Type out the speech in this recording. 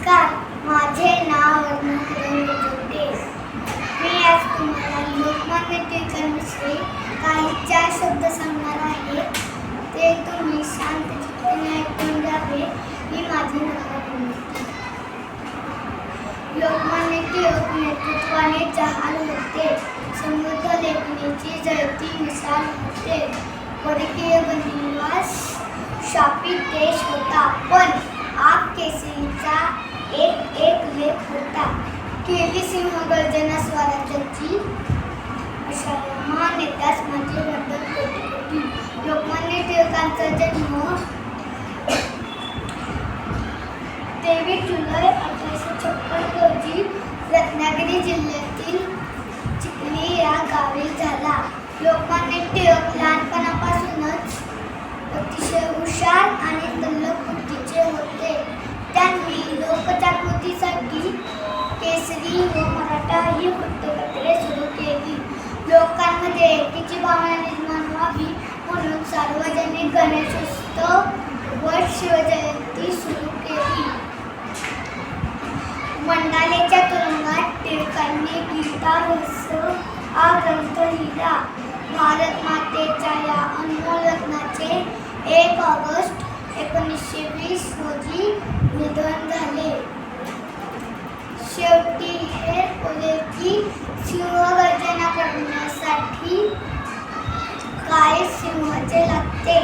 नमस्कार माझे नाव मी आज तुम्हाला लोकमान्य टिळकांविषयी काही चार शब्द सांगणार आहे. ते तुम्ही शांत चित्ताने ऐकून घ्यावे. ही माझी विनंती लोकमान्य टिळक नेतृत्वाने जहाल होते. समृद्ध लेखणीची जळती मिसाल होते. परकीय बंदिवास शापित देश होता. पण आप होता केली सिंह गर्जना स्वराज्याची अशा महान कोटी कोटी लोकमान्य टिळकांचा जन्म तेवीस जुलै अठराशे छप्पन रोजी रत्नागिरी जिल्ह्यातील चिखली या गावी झाला. लोकमान्य टिळक ही वृत्तपत्रे सुरू केली. लोकांमध्ये एकीची भावना निर्माण व्हावी म्हणून सार्वजनिक गणेशोत्सव व शिवजयंती सुरू केली. मंडालेच्या तुरुंगात टिळकांनी गीता रहस्य हा ग्रंथ लिहिला. भारत की सिंहगर्जना करण्यासाठी काय सिंहाचे लागते?